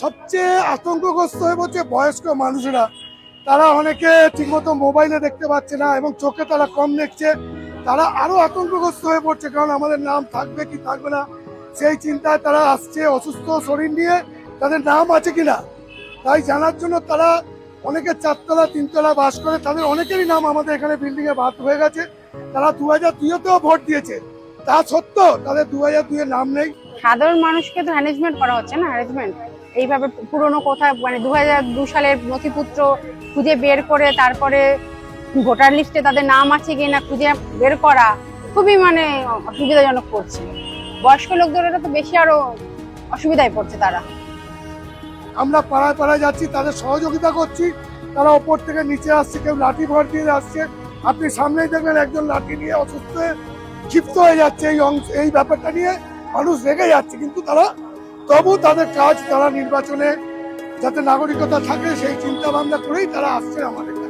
সবচেয়ে আতঙ্কগ্রস্ত হয়ে পড়ছে বয়স্ক মানুষেরা। তারা অনেকে ঠিকমতো মোবাইলে দেখতে পাচ্ছে না এবং চোখে তারা কম দেখছে। তারা আরও আতঙ্কগ্রস্ত হয়ে পড়ছে কারণ আমাদের নাম থাকবে কি থাকবে না। সেই চিন্তায় তারা আসছে অসুস্থ শরীর নিয়ে। তাদের নাম আছে কি না তাই জানার জন্য তারা অনেকে চারতলা, তিনতলা বাস করে। তাদের অনেকেরই নাম আমাদের এখানে বিল্ডিং এ বাদ হয়ে গেছে। তারা দু হাজার দুইতেও ভোট দিয়েছে। তা সত্ত্বেও তাদের দু হাজার দুইয়ের নাম নেই। সাধারণ মানুষকে তো হ্যানেজমেন্ট করা হচ্ছে না হ্যানেজমেন্ট এইভাবে পুরনো কথা মানে দু দু সালের নথিপত্র খুঁজে বের করে তারপরে ভোটার লিস্টে তাদের নাম আছে কি না খুঁজে বের করা খুবই মানে অসুবিধাজনক করছে। বয়স্ক লোকদের তো বেশি আরও অসুবিধায় পড়ছে তারা। আমরা পাড়ায় পাড়ায় যাচ্ছি, তাদের সহযোগিতা করছি, তারা ওপর থেকে নিচে আসছে, কেউ লাঠি ভর দিয়ে আসছে। আপনি সামনেই দেখবেন একজন লাঠি নিয়ে অসুস্থ ক্ষিপ্ত হয়ে যাচ্ছে এই অংশ এই ব্যাপারটা নিয়ে। মানুষ রেগে যাচ্ছে, কিন্তু তারা তবু তাদের কাজ তারা নির্বাচনে যাতে নাগরিকতা থাকে, সেই চিন্তা ভাবনা করেই তারা আসছে আমাদের।